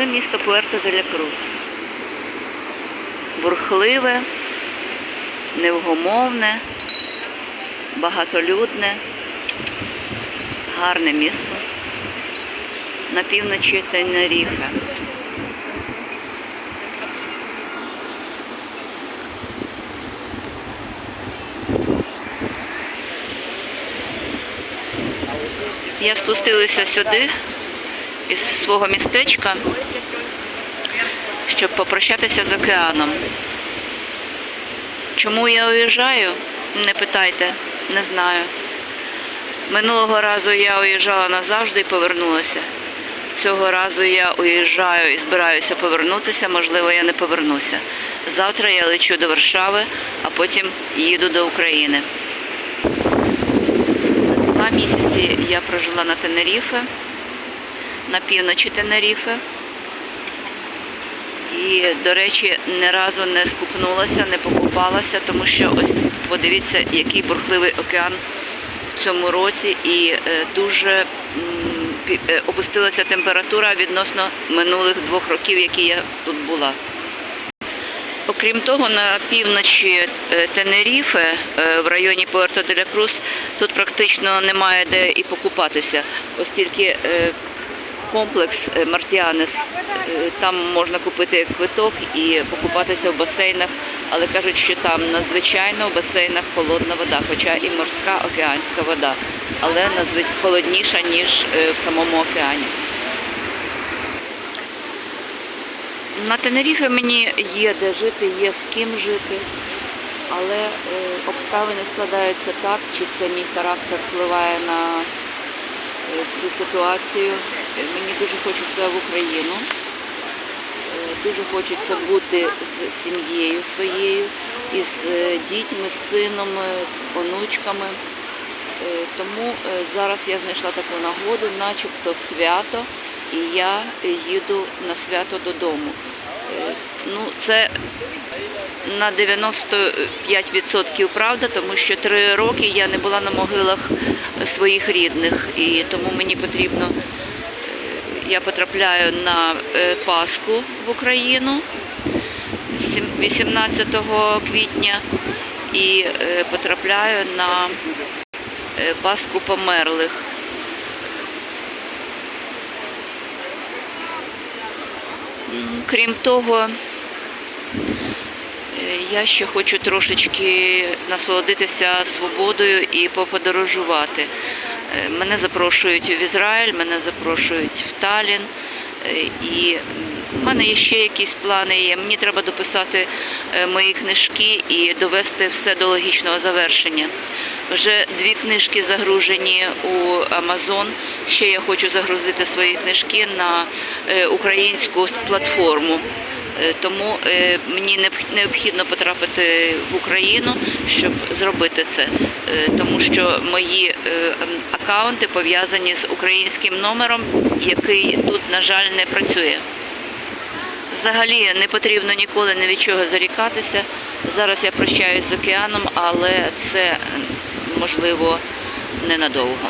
Це місто Пуерто де ля Крус. Бурхливе, невгомовне, багатолюдне, гарне місто. На півночі Тенеріфе. Я спустилася сюди із свого містечка, щоб попрощатися з океаном. Чому я уїжджаю? Не питайте, не знаю. Минулого разу я уїжджала назавжди і повернулася. Цього разу я уїжджаю і збираюся повернутися, можливо, я не повернуся. Завтра я лечу до Варшави, а потім їду до України. Два місяці я прожила на Тенеріфе, на півночі Тенеріфе. І, до речі, ні разу не скупнулася, не покупалася, тому що ось подивіться, який бурхливий океан в цьому році, і е, дуже е, опустилася температура відносно минулих двох років, які я тут була. Окрім того, на півночі е, Тенеріфе, е, в районі Пуерто де ля Крус, тут практично немає де і покупатися, оскільки комплекс Мартіанес, е, там можна купити квиток і покупатися в басейнах, але кажуть, що там надзвичайно в басейнах холодна вода, хоча і морська океанська вода, але надзвичайно холодніша, ніж е, в самому океані. На Тенеріфе мені є де жити, є з ким жити, але е, обставини складаються так, чи це мій характер впливає на всю ситуацію. Е, Мені дуже хочеться в Україну, е, дуже хочеться бути з сім'єю своєю, із е, дітьми, з сином, з онучками. Тому зараз я знайшла таку нагоду, начебто свято, і я їду на свято додому. Ну, це на 95% правда, тому що три роки я не була на могилах своїх рідних, і тому мені потрібно, я потрапляю на е, Пасху в Україну 18 квітня і е, потрапляю на е, Пасху померлих. Крім того, я ще хочу трошечки насолодитися свободою і поподорожувати. Е, Мене запрошують в Ізраїль, мене запрошують в Талін. Е, І в мене є ще якісь плани. Мені треба дописати е, мої книжки і довести все до логічного завершення. Вже дві книжки загружені у Амазон. Ще я хочу загрузити свої книжки на українську платформу. Е, Тому е, мені необхідно потрапити в Україну, щоб зробити це, Е, тому що мої ем, акаунти пов'язані з українським номером, який тут, на жаль, не працює. Взагалі не потрібно ніколи ні від чого зарікатися. Зараз я прощаюсь з океаном, але це можливо ненадовго.